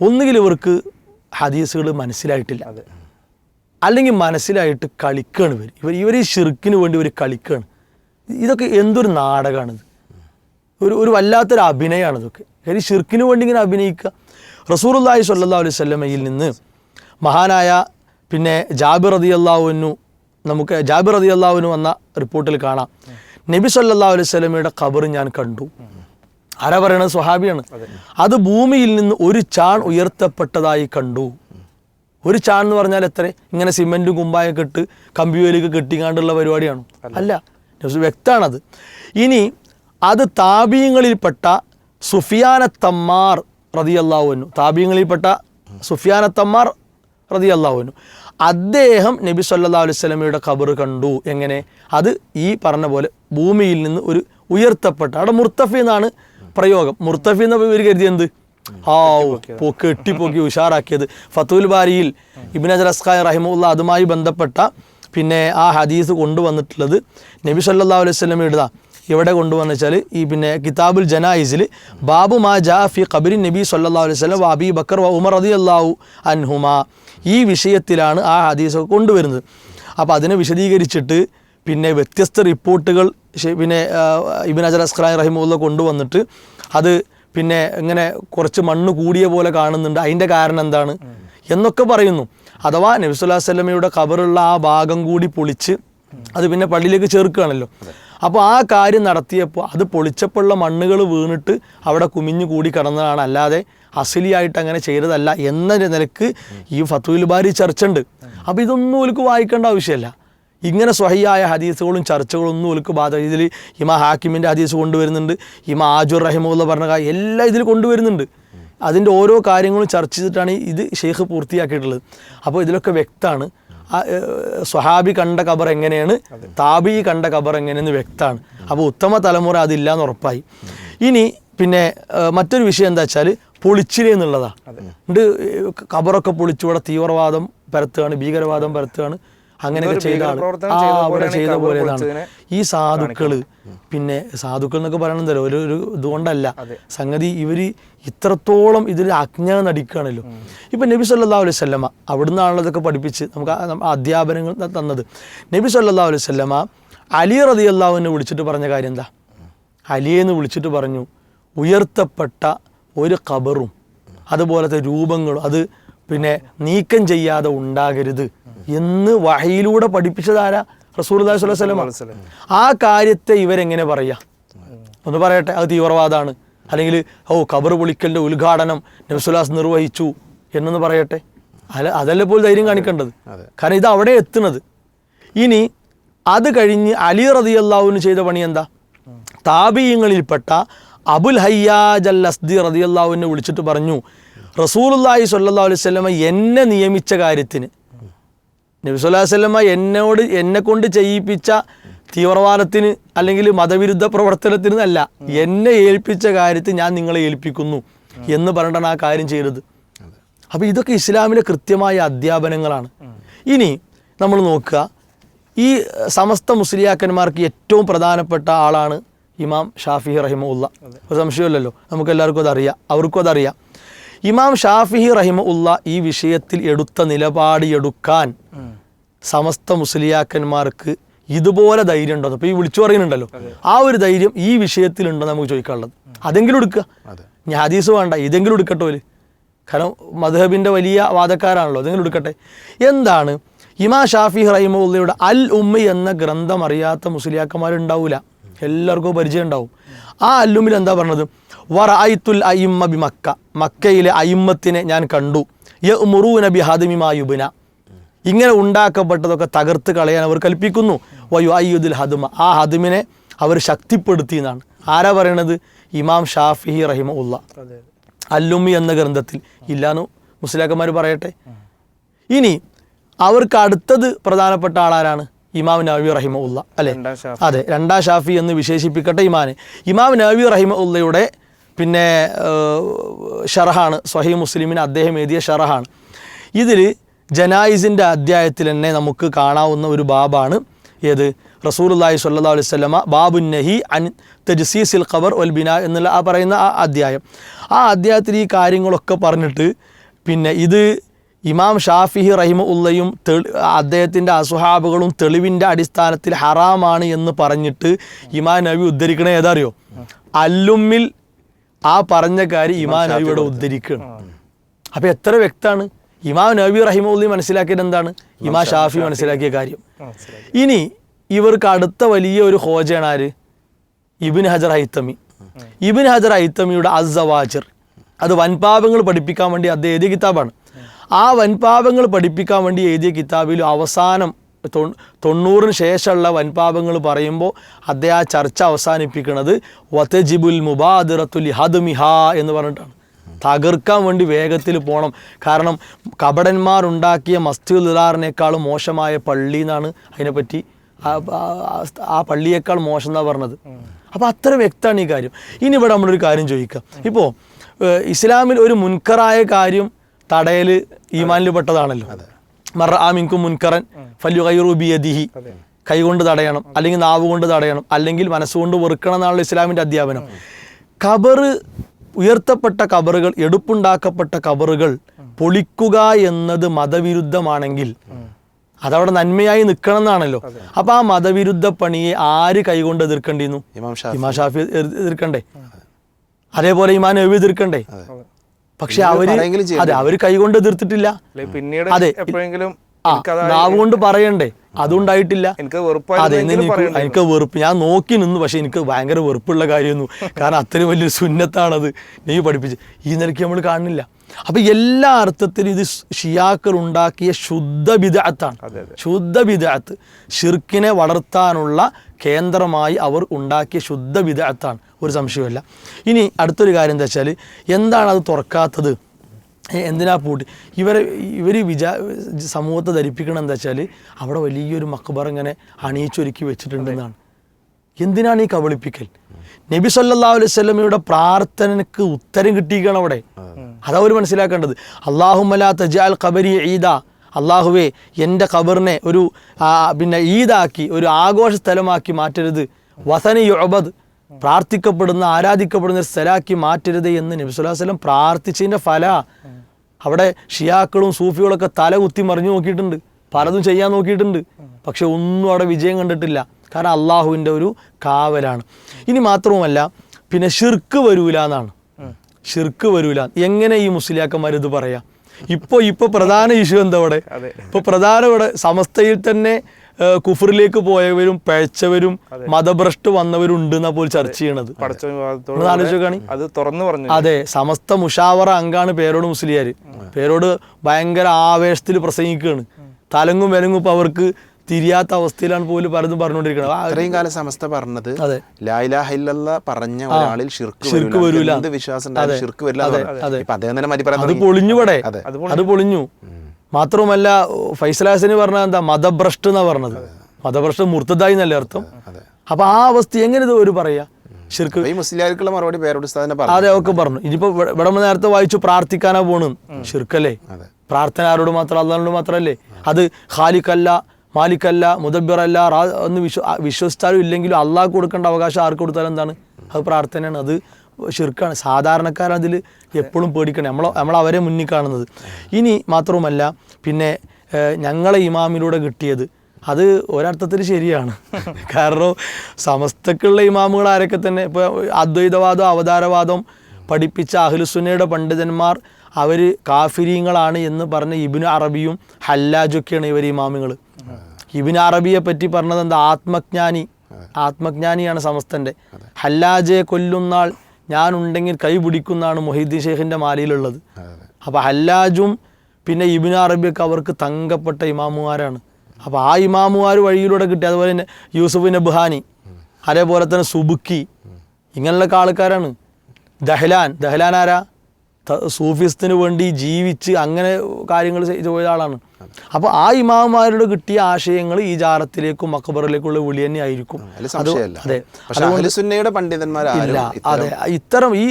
ഒന്നുകിൽ ഇവർക്ക് ഹദീസുകൾ മനസ്സിലായിട്ടില്ല. അല്ലെങ്കിൽ മനസ്സിലായിട്ട് കളിക്കുകയാണ് ഇവർ ഇവർ ഇവർ ഈ ഷിർക്കിന് വേണ്ടി ഇവർ കളിക്കുകയാണ് ഇതൊക്കെ എന്തൊരു നാടകമാണിത് ഒരു ഒരു വല്ലാത്തൊരു അഭിനയമാണ് ഇതൊക്കെ. കാര്യം ഷിർക്കിന് വേണ്ടി ഇങ്ങനെ അഭിനയിക്കുക. റസൂറുല്ലാഹി സ്വല്ലല്ലാഹു അലൈഹി സ്വല്ലമയിൽ നിന്ന് മഹാനായ പിന്നെ ജാബിർ റതി അള്ളാഹുവിനു നമുക്ക് ജാബിർ അതി അള്ളാഹുവിന് വന്ന റിപ്പോർട്ടിൽ കാണാം. നബി സല്ലാ അലൈഹി സ്വലമയുടെ ഖബർ ഞാൻ കണ്ടു. ആരാ പറയണത്? സ്വഹാബിയാണ്. അത് ഭൂമിയിൽ നിന്ന് ഒരു ചാൺ ഉയർത്തപ്പെട്ടതായി കണ്ടു. ഒരു ചാൺ എന്ന് പറഞ്ഞാൽ എത്ര? ഇങ്ങനെ സിമെന്റും കുമ്പായൊക്കെ ഇട്ട് കെട്ടി കെട്ടിക്കാണ്ടുള്ള പരിപാടിയാണ്. അല്ല വ്യക്തമാണത്. ഇനി അത് താപീയങ്ങളിൽപ്പെട്ട സുഫിയാനത്തമ്മാർ റതിയല്ലാവുന്നു താപീയങ്ങളിൽപ്പെട്ട സുഫിയാനത്തമ്മാർ റതിയല്ലാവുന്നു അദ്ദേഹം നബി സല്ലാ അലൈഹി സ്വലമയുടെ ഖബർ കണ്ടു. എങ്ങനെ? അത് ഈ പറഞ്ഞ പോലെ ഭൂമിയിൽ നിന്ന് ഒരു ഉയർത്തപ്പെട്ട അവിടെ മുർത്തഫി എന്നാണ് പ്രയോഗം. മുർത്തഫി എന്ന് ഇവർ കരുതി എന്ത്? ആ കെട്ടിപ്പൊക്കി ഉഷാറാക്കിയത്. ഫത്തുൽ ബാരിയിൽ ഇബിൻ അജർ അസ്ഖായ് റഹിമുല്ല അതുമായി ബന്ധപ്പെട്ട പിന്നെ ആ ഹദീസ് കൊണ്ടുവന്നിട്ടുള്ളത് നബി സല്ലാ അലൈഹി സ്വലം ഇവിടെ കൊണ്ടുവന്ന് വെച്ചാൽ ഈ പിന്നെ കിതാബുൽ ജനായിസിൽ ബാബു മാ ജാ ഫി ഖബരി നബി സല്ലാ അലൈഹി സ്വലം വാബി ബക്കർ വ ഉമർ അതി അള്ളാഹു അൻഹുമ. ഈ വിഷയത്തിലാണ് ആ ഹദീസൊക്കെ കൊണ്ടുവരുന്നത്. അപ്പോൾ അതിനെ വിശദീകരിച്ചിട്ട് പിന്നെ വ്യത്യസ്ത റിപ്പോർട്ടുകൾ പിന്നെ ഇബിൻ അജർ അസ്ഖലാൻ റഹിമുള്ള കൊണ്ടുവന്നിട്ട് അത് പിന്നെ ഇങ്ങനെ കുറച്ച് മണ്ണ് കൂടിയ പോലെ കാണുന്നുണ്ട്. അതിന്റെ കാരണം എന്താണ്? എന്നൊക്കെ പറയുന്നു. അഥവാ നബി സ്വലമയുടെ കബറുള്ള ആ ഭാഗം കൂടി പൊളിച്ച് അത് പിന്നെ പള്ളിയിലേക്ക് ചേർക്കുകയാണല്ലോ. അപ്പോൾ ആ കാര്യം നടത്തിയപ്പോൾ അത് പൊളിച്ചപ്പോഴുള്ള മണ്ണുകൾ വീണിട്ട് അവിടെ കുമിഞ്ഞു കൂടി കിടന്നതാണ്. അല്ലാതെ അസിലിയായിട്ട് അങ്ങനെ ചെയ്തതല്ല എന്ന നിലയ്ക്ക് ഈ ഫത്തുൽ ബാരി ചർച്ച ഉണ്ട് അപ്പോൾ ഇതൊന്നും ഒലിക്ക് വായിക്കേണ്ട ആവശ്യമില്ല. ഇങ്ങനെ സ്വഹിയായ ഹദീസുകളും ചർച്ചകളും ഒന്നും ഒലുക്ക് ബാധ ഇതിൽ ഇമ ഹാക്കിമിന്റെ ഹദീസ് കൊണ്ടുവരുന്നുണ്ട്. ഇമ ആജുർ റഹിമുള്ള പറഞ്ഞ എല്ലാം ഇതിൽ കൊണ്ടുവരുന്നുണ്ട്. അതിന്റെ ഓരോ കാര്യങ്ങളും ചർച്ച ചെയ്തിട്ടാണ് ഇത് ഷെയ്ഖ് പൂർത്തിയാക്കിയിട്ടുള്ളത്. അപ്പോൾ ഇതിലൊക്കെ വ്യക്തമാണ്. സ്വഹാബി കണ്ട ഖബർ എങ്ങനെയാണ്? താബി കണ്ട ഖബർ എങ്ങനെയെന്ന് വ്യക്തമാണ്. അപ്പോൾ ഉത്തമ തലമുറ അതില്ല എന്ന് ഉറപ്പായി. ഇനി പിന്നെ മറ്റൊരു വിഷയം എന്താ വെച്ചാൽ പൊളിച്ചിലേ എന്നുള്ളതാണ്. ഉണ്ട് കബറൊക്കെ പൊളിച്ചു. ഇവിടെ തീവ്രവാദം പരത്തുകയാണ് ഭീകരവാദം പരത്തുകയാണ്. അങ്ങനെയൊക്കെ ചെയ്ത ആൾ. ആ അവിടെ ചെയ്ത പോലെ ഇതാണ് ഈ സാധുക്കൾ പിന്നെ സാധുക്കൾ എന്നൊക്കെ പറയണതല്ലോ ഒരു ഒരു ഇതുകൊണ്ടല്ല. സംഗതി ഇവർ ഇത്രത്തോളം ഇതിൽ അജ്ഞ നടിക്കുകയാണല്ലോ. ഇപ്പൊ നബി സല്ലാ അലൈഹി സ്വല്ലമ അവിടുന്നാണല്ലോ ഇതൊക്കെ പഠിപ്പിച്ച് നമുക്ക് അധ്യാപനങ്ങൾ തന്നത്. നബി സല്ലാ അലൈഹി സ്വല്ലമ അലി റതി അള്ളാഹുവിനെ വിളിച്ചിട്ട് പറഞ്ഞ കാര്യം എന്താ? അലിയെന്ന് വിളിച്ചിട്ട് പറഞ്ഞു ഉയർത്തപ്പെട്ട ഒരു ഖബറും അതുപോലത്തെ രൂപങ്ങളും അത് പിന്നെ നീക്കം ചെയ്യാതെ ഉണ്ടാകരുത് എന്ന് വഹയിലൂടെ പഠിപ്പിച്ചതാരാ? റസൂൽ ആ കാര്യത്തെ ഇവരെങ്ങനെ പറയാ? ഒന്ന് പറയട്ടെ അത് തീവ്രവാദമാണ് അല്ലെങ്കിൽ ഓ ഖബർ പൊളിക്കലിന്റെ ഉദ്ഘാടനം നബ്സുലാസ് നിർവഹിച്ചു എന്നൊന്ന് പറയട്ടെ. അല്ല അതല്ല ഇപ്പോൾ ധൈര്യം കാണിക്കേണ്ടത്? കാരണം ഇത് അവിടെ എത്തുന്നത്. ഇനി അത് കഴിഞ്ഞ് അലി റതി അള്ളാഹുവിന് ചെയ്ത പണി എന്താ? താപീയങ്ങളിൽപ്പെട്ട അബുൽ ഹയ്യാജ് അൽ അസ്ദി റതിയല്ലാവിനെ വിളിച്ചിട്ട് പറഞ്ഞു റസൂലുല്ലാഹി സല്ലാ അലൈഹി സ്വലമ എന്നെ നിയമിച്ച കാര്യത്തിന്. നബി സ്വല്ലല്ലാഹു അലൈഹി വസല്ലമ എന്നോട് എന്നെ കൊണ്ട് ചെയ്യിപ്പിച്ച തീവ്രവാദത്തിന് അല്ലെങ്കിൽ മതവിരുദ്ധ പ്രവർത്തനത്തിന് അല്ല എന്നെ ഏൽപ്പിച്ച കാര്യത്തിൽ ഞാൻ നിങ്ങളെ ഏൽപ്പിക്കുന്നു എന്ന് പറഞ്ഞാണ് ആ കാര്യം ചെയ്തത്. അപ്പോൾ ഇതൊക്കെ ഇസ്ലാമിലെ കൃത്യമായ അധ്യാപനങ്ങളാണ്. ഇനി നമ്മൾ നോക്കുക ഈ സമസ്ത മുസ്ലിയാക്കന്മാർക്ക് ഏറ്റവും പ്രധാനപ്പെട്ട ആളാണ് ഇമാം ഷാഫി റഹിമുല്ല ഒരു സംശയമില്ലല്ലോ നമുക്ക് എല്ലാവർക്കും അതറിയാം അവർക്കും അതറിയാം. ഇമാം ഷാഫിഹി റഹിമ ഉള്ള ഈ വിഷയത്തിൽ എടുത്ത നിലപാട് എടുക്കാൻ സമസ്ത മുസ്ലിയാക്കന്മാർക്ക് ഇതുപോലെ ധൈര്യം ഉണ്ടോ? അപ്പോൾ ഈ വിളിച്ചു പറയുന്നുണ്ടല്ലോ. ആ ഒരു ധൈര്യം ഈ വിഷയത്തിൽ ഉണ്ടോ നമുക്ക് ചോദിക്കാനുള്ളത്. അതെങ്കിലും എടുക്കുക. ഞാൻ ഹദീസ് വേണ്ട. ഇതെങ്കിലും എടുക്കട്ടോ കാരണം മധുഹബിന്റെ വലിയ വാദക്കാരാണല്ലോ. അതെങ്കിലും എടുക്കട്ടെ. എന്താണ്? ഇമാ ഷാഫി റഹിമുള്ളയുടെ അൽ ഉമ്മി എന്ന ഗ്രന്ഥം അറിയാത്ത മുസ്ലിയാക്കന്മാരുണ്ടാവില്ല എല്ലാവർക്കും പരിചയം ഉണ്ടാവും. ആ അല്ലുമ്മിൽ എന്താ പറഞ്ഞത്? വറഅയ്ത്തുൽ അയിമ്മ ബി മക്ക മക്കയിലെ അയിമ്മത്തിനെ ഞാൻ കണ്ടു. യ മുറൂന ബി ഹദിമിമായുബിന ഇങ്ങനെ ഉണ്ടാക്കപ്പെട്ടതൊക്കെ തകർത്ത് കളയാൻ അവർ കൽപ്പിക്കുന്നു. വയു അയ്യുദുൽ ഹദുമ. ആ ഹദുമിനെ അവർ ശക്തിപ്പെടുത്തി എന്നാണ്. ആരാ പറയണത്? ഇമാം ഷാഫിഹി റഹിമ ഉള്ള അല്ലുമ്മി എന്ന ഗ്രന്ഥത്തിൽ. ഇല്ലാന്ന് മുസ്ലിയാക്കന്മാർ പറയട്ടെ. ഇനി അവർക്ക് അടുത്തത് പ്രധാനപ്പെട്ട ആളാരാണ് ഇമാം നബി റഹിമ ഉള്ള അല്ലെ അതെ രണ്ടാം ഷാഫി എന്ന് വിശേഷിപ്പിക്കട്ടെ ഇമാന്. ഇമാം നബി റഹിമ ഉള്ളയുടെ പിന്നെ ഷറഹാണ് സ്വഹീ മുസ്ലിമിന് അദ്ദേഹം എഴുതിയ ഷറഹാണ്. ഇതിൽ ജനായിസിന്റെ അധ്യായത്തിൽ തന്നെ നമുക്ക് കാണാവുന്ന ഒരു ബാബാണ് ഏത്? റസൂലുല്ലാഹി സല്ലാ അലൈഹി സ്വലമ ബാബു നഹി അൻ തജ്സീസിൽ ഖബർ ഒൽ ബിന എന്നുള്ള ആ പറയുന്ന ആ അധ്യായം. ആ അധ്യായത്തിൽ ഈ കാര്യങ്ങളൊക്കെ പറഞ്ഞിട്ട് പിന്നെ ഇത് ഇമാം ഷാഫിഹി റഹിമ ഉള്ളയും തെളി അദ്ദേഹത്തിന്റെ അസുഹാബുകളും തെളിവിന്റെ അടിസ്ഥാനത്തിൽ ഹറാമാണ് എന്ന് പറഞ്ഞിട്ട് ഇമാം നബി ഉദ്ധരിക്കണേ ഏതാ അറിയോ? അല്ലുമ്മിൽ ആ പറഞ്ഞ കാര്യം ഇമാം നബിയുടെ ഉദ്ധരിക്കുകയാണ്. അപ്പോൾ എത്ര വ്യക്തമാണ് ഇമാം നബി റഹിമുള്ളി മനസ്സിലാക്കിയത് എന്താണ്? ഇമാ ഷാഫി മനസ്സിലാക്കിയ കാര്യം. ഇനി ഇവർക്ക് അടുത്ത വലിയ ഒരു ഹോജയാണ് ആര്? ഇബിൻ ഹജർ ഹൈത്തമി. ഇബിൻ ഹജർ ഹൈത്തമിയുടെ അസവാജർ അത് വൻപാപങ്ങൾ പഠിപ്പിക്കാൻ വേണ്ടി അദ്ദേഹം എഴുതിയ കിതാബാണ്. ആ വൻപാപങ്ങൾ പഠിപ്പിക്കാൻ വേണ്ടി എഴുതിയ കിതാബിൽ അവസാനം തൊണ്ണൂറിന് ശേഷമുള്ള വൻപാപങ്ങൾ പറയുമ്പോൾ അദ്ദേഹം ആ ചർച്ച അവസാനിപ്പിക്കുന്നത് വതജിബുൽ മുബാദിറത്തുൽ ഹദ്മിഹ എന്ന് പറഞ്ഞിട്ടാണ്. തകർക്കാൻ വേണ്ടി വേഗത്തിൽ പോകണം കാരണം കപടന്മാരുണ്ടാക്കിയ മസ്ജിദുൽ ഉദാറിനേക്കാളും മോശമായ പള്ളി എന്നാണ് അതിനെപ്പറ്റി ആ പള്ളിയേക്കാൾ മോശം എന്നാണ് പറഞ്ഞത്. അപ്പോൾ അത്ര വ്യക്തമാണ് ഈ കാര്യം. ഇനി ഇവിടെ നമ്മളൊരു കാര്യം ചോദിക്കാം. ഇപ്പോൾ ഇസ്ലാമിൽ ഒരു മുൻകറായ കാര്യം തടയൽ ഈമാനിൽ പെട്ടതാണല്ലോ മറ ആ മിൻകും മുൻകറൻ ഫല്യു കൈറൂബിയദിഹി കൈകൊണ്ട് തടയണം അല്ലെങ്കിൽ നാവ് കൊണ്ട് തടയണം അല്ലെങ്കിൽ മനസ്സുകൊണ്ട് വെറുക്കണം എന്നാണല്ലോ ഇസ്ലാമിന്റെ അധ്യാപനം. കബറ് ഉയർത്തപ്പെട്ട കബറുകൾ എടുപ്പുണ്ടാക്കപ്പെട്ട കബറുകൾ പൊളിക്കുക എന്നത് മതവിരുദ്ധമാണെങ്കിൽ അതവിടെ നന്മയായി നിൽക്കണം എന്നാണല്ലോ അപ്പൊ ആ മതവിരുദ്ധ പണിയെ ആര് കൈകൊണ്ട് എതിർക്കേണ്ടിയിരുന്നു ഇമാം ഷാഫി. ഇമാ ഷാഫി എതിർ- എതിർക്കണ്ടേ? അതേപോലെ ഇമാൻ നബി എതിർക്കണ്ടേ? പക്ഷെ അവർ അതെ അവർ കൈകൊണ്ട് എതിർത്തിട്ടില്ല. പിന്നീട് അതെ. എപ്പോഴെങ്കിലും ആ നാവ് കൊണ്ട് പറയണ്ടേ? അതുണ്ടായിട്ടില്ല. എനിക്ക് അതെ എനിക്ക് വെറുപ്പ്. ഞാൻ നോക്കി നിന്നു പക്ഷെ എനിക്ക് ഭയങ്കര വെറുപ്പുള്ള കാര്യമൊന്നും കാരണം അത്രയും വലിയൊരു സുന്നത്താണത്. നീ പഠിപ്പിച്ച്. ഈ നിലയ്ക്ക് നമ്മൾ കാണുന്നില്ല. അപ്പൊ എല്ലാ അർത്ഥത്തിലും ഇത് ഷിയാക്കൾ ഉണ്ടാക്കിയ ശുദ്ധ ബിദാത്താണ് ശുദ്ധ ബിദാത്ത് ഷിർക്കിനെ വളർത്താനുള്ള കേന്ദ്രമായി അവർ ഉണ്ടാക്കിയ ശുദ്ധ വിദഗ്ധാണ് ഒരു സംശയമില്ല ഇനി അടുത്തൊരു കാര്യം എന്താ വെച്ചാൽ എന്താണ് അത് തുറക്കാത്തത്? എന്തിനാ പൂട്ടി? ഇവരെ ഇവർ വിചാ സമൂഹത്തെ ധരിപ്പിക്കണം എന്താ വെച്ചാൽ അവിടെ വലിയൊരു മക്ബർ ഇങ്ങനെ അണിയിച്ചൊരുക്കി വെച്ചിട്ടുണ്ടെന്നാണ്. എന്തിനാണ് ഈ കബളിപ്പിക്കൽ? നബി സല്ലാ അലൈഹി പ്രാർത്ഥനക്ക് പ്രാർത്ഥനയ്ക്ക് ഉത്തരം കിട്ടിയിരിക്കണം അവിടെ. അതാ അവർ മനസ്സിലാക്കേണ്ടത്. അള്ളാഹുമല തജാൽ കബരി ഈദ. അള്ളാഹുവേ എന്റെ ഖബറിനെ ഒരു പിന്നെ ഈദാക്കി ഒരു ആഘോഷ സ്ഥലമാക്കി മാറ്റരുത്. വസനി യുഅബദ് പ്രാർത്ഥിക്കപ്പെടുന്ന ആരാധിക്കപ്പെടുന്ന ഒരു സ്ഥലമാക്കി മാറ്റരുത് എന്ന് നബിസുല്ലാസ്ലം പ്രാർത്ഥിച്ചതിന്റെ ഫല. അവിടെ ഷിയാക്കളും സൂഫികളൊക്കെ തല കുത്തി മറിഞ്ഞു നോക്കിയിട്ടുണ്ട്. പലതും ചെയ്യാൻ നോക്കിയിട്ടുണ്ട്. പക്ഷെ ഒന്നും അവിടെ വിജയം കണ്ടിട്ടില്ല. കാരണം അള്ളാഹുവിന്റെ ഒരു കാവലാണ്. ഇനി മാത്രവുമല്ല പിന്നെ ഷിർക്ക് വരൂല എന്നാണ്. ഷിർക്ക് വരൂല. എങ്ങനെ ഈ മുസ്ലിയാക്കന്മാർ ഇത് പറയാം? ഇപ്പോൾ ഇപ്പോൾ പ്രധാന ഇഷ്യൂ എന്താ അവിടെ ഇപ്പോൾ പ്രധാന ഇവിടെ സമസ്തയിൽ തന്നെ കുഫറിലേക്ക് പോയവരും പഴച്ചവരും മതഭ്രഷ്ട് വന്നവരും ഉണ്ട് എന്നാ പോലും ചർച്ച ചെയ്യണത്. അത്. തുറന്നു പറഞ്ഞു. അതെ സമസ്ത മുഷാവറ അങ്കാണ് പേരോട് മുസ്ലിയാർ പേരോട് ഭയങ്കര ആവേശത്തിൽ പ്രസംഗിക്കുകയാണ് തലങ്ങും വിലങ്ങും ഇപ്പൊ അവർക്ക് തിരിയാത്ത അവസ്ഥയിലാണ് പോലും പലതും പറഞ്ഞുകൊണ്ടിരിക്കുന്നത്. ആ, കാലം സമസ്ത പറഞ്ഞത് അതെ. ലായിലാഹില്ല പറഞ്ഞ ഒരാളിൽ ഷിർക്ക് ഷിർക്ക് വരൂല. വിശ്വാസം. ഷിർക്ക് വരില്ല. അദ്ദേഹം തന്നെ അത് തുടങ്ങി. പൊളിഞ്ഞു ഇവിടെ. അത്. പൊളിഞ്ഞു. മാത്രവുമല്ല ഫൈസലാസിന് പറഞ്ഞ എന്താ? മതഭ്രഷ്ട് എന്നാ പറഞ്ഞത്. മതഭ്രഷ്ട് മുർത്തതായി നല്ല അർത്ഥം? അപ്പൊ ആ അവസ്ഥ എങ്ങനെ ഇത് ഒരു പറയാ? ഷിർക്ക് മുസ്ലിയാർക്കുള്ള മറുപടി പേരോട് ഉസ്താദിനെ പറഞ്ഞു. അതെ ഒക്കെ പറഞ്ഞു. ഇനിയിപ്പോ ഇവിടെ നേരത്തെ വായിച്ചു പ്രാർത്ഥിക്കാനാ പോണ് ഷിർക്കല്ലേ. പ്രാർത്ഥന ആരോട് മാത്രം അള്ളാഹിനോട് മാത്രമല്ലേ? അത് ഖാലിക്കല്ല മാലിക്കല്ല മുദബ്ബിറല്ല റാ ഒന്ന് വിശ്വ വിശ്വസിച്ചാലും ഇല്ലെങ്കിലും അള്ളാഹ് കൊടുക്കേണ്ട അവകാശം ആർക്ക് കൊടുത്താലും എന്താണ്? അത് പ്രാർത്ഥനയാണ്. അത് ഷിർക്കാണ് സാധാരണക്കാരൻ അതിൽ എപ്പോഴും പേടിക്കണം. നമ്മൾ നമ്മൾ അവരെ മുന്നിൽ കാണുന്നത്. ഇനി മാത്രവുമല്ല പിന്നെ ഞങ്ങളെ ഇമാമിലൂടെ കിട്ടിയത് അത് ഒരർത്ഥത്തിൽ ശരിയാണ്. കാരണം സമസ്തക്കുള്ള ഇമാമുകൾ ആരൊക്കെ തന്നെ ഇപ്പോൾ അദ്വൈതവാദം അവതാരവാദം പഠിപ്പിച്ച അഹ്ലുസുന്നയുടെ പണ്ഡിതന്മാർ അവർ കാഫിരീങ്ങളാണ് എന്ന് പറഞ്ഞ ഇബിനു അറബിയും ഹല്ലാജൊക്കെയാണ് ഇവർ ഇമാമുകൾ ഇബിന് അറബിയെ പറ്റി പറഞ്ഞത് എന്താ ആത്മജ്ഞാനി ആത്മജ്ഞാനിയാണ് സമസ്തന്റെ ഹല്ലാജയെ കൊല്ലുന്നാൾ ഞാനുണ്ടെങ്കിൽ കൈ പിടിക്കുന്നാണ് മൊഹീദ്ദീൻ ഷെയ്ഖിന്റെ മാലയിലുള്ളത്. അപ്പോൾ ഹല്ലാജും പിന്നെ ഇബിൻ അറബിയൊക്കെ അവർക്ക് തങ്കപ്പെട്ട ഇമാമുമാരാണ്. അപ്പോൾ ആ ഇമാമുമാർ വഴിയിലൂടെ കിട്ടി. അതുപോലെ തന്നെ യൂസുഫ് നബ്ഹാനി അതേപോലെ തന്നെ സുബുക്കി. ഇങ്ങനെയുള്ള ആൾക്കാരാണ്. ദഹ്ലാൻ. ദഹ്ലാൻ ആരാ? സൂഫിസ്തിന് വേണ്ടി ജീവിച്ച് അങ്ങനെ കാര്യങ്ങൾ ചെയ്തു പോയ ആളാണ്. അപ്പോൾ ആ ഇമാമുമാരോട് കിട്ടിയ ആശയങ്ങൾ ഈ ജാറത്തിലേക്കും മക്കബറിലേക്കുള്ള വിളി തന്നെ ആയിരിക്കും അത് അതെ. ഇത്തരം ഈ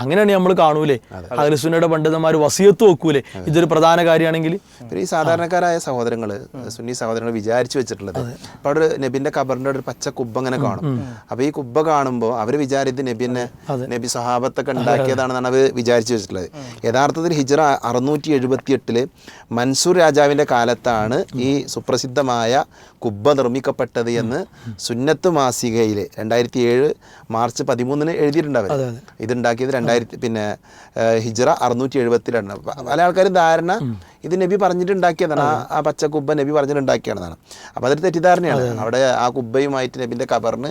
അങ്ങനെയാണ് നമ്മൾ കാണൂലേ. അഖിലസുന്നയുടെ പണ്ഡിതന്മാർ വസിയത്ത് വെക്കൂലേ. ഇതൊരു പ്രധാന കാര്യമാണെങ്കിൽ. ഈ സാധാരണക്കാരായ സഹോദരങ്ങൾ സുന്നി സഹോദരങ്ങൾ വിചാരിച്ചു വെച്ചിട്ടുള്ളത് അപ്പൊ അവിടെ നബിന്റെ കബറിന്റെ ഒരു പച്ച കുബ്ബ അങ്ങനെ കാണും. അപ്പൊ ഈ കുബ്ബ കാണുമ്പോൾ അവർ വിചാരിത് നബിനെ നബി സഹാബത്തൊക്കെ ഉണ്ടാക്കിയതാണെന്നാണ് അവർ വിചാരിച്ചു വെച്ചിട്ടുള്ളത്. യഥാർത്ഥത്തിൽ ഹിജറ അറുന്നൂറ്റി എഴുപത്തി എട്ടിൽ മൻസൂർ രാജാവിന്റെ കാലത്താണ് ഈ സുപ്രസിദ്ധമായ കുബ്ബ നിർമ്മിക്കപ്പെട്ടത് എന്ന് സുന്നത്ത് മാസികയിൽ രണ്ടായിരത്തി ഏഴ് മാർച്ച് പതിമൂന്നിന് എഴുതിയിട്ടുണ്ട് അവർ ഇതുണ്ടാക്കിയത് രണ്ടായിരത്തി പിന്നെ ഹിജറ അറുന്നൂറ്റി എഴുപത്തിരണ്ട്. പല ആൾക്കാരും ധാരണ ഇത് നബി പറഞ്ഞിട്ടുണ്ടാക്കിയതാണ്. ആ പച്ച കുബ്ബ നബി പറഞ്ഞിട്ടുണ്ടാക്കിയതാണ്. അപ്പോൾ അതൊരു തെറ്റിദ്ധാരണയാണ്. അവിടെ ആ കുബ്ബയുമായിട്ട് നബിന്റെ കബറിന്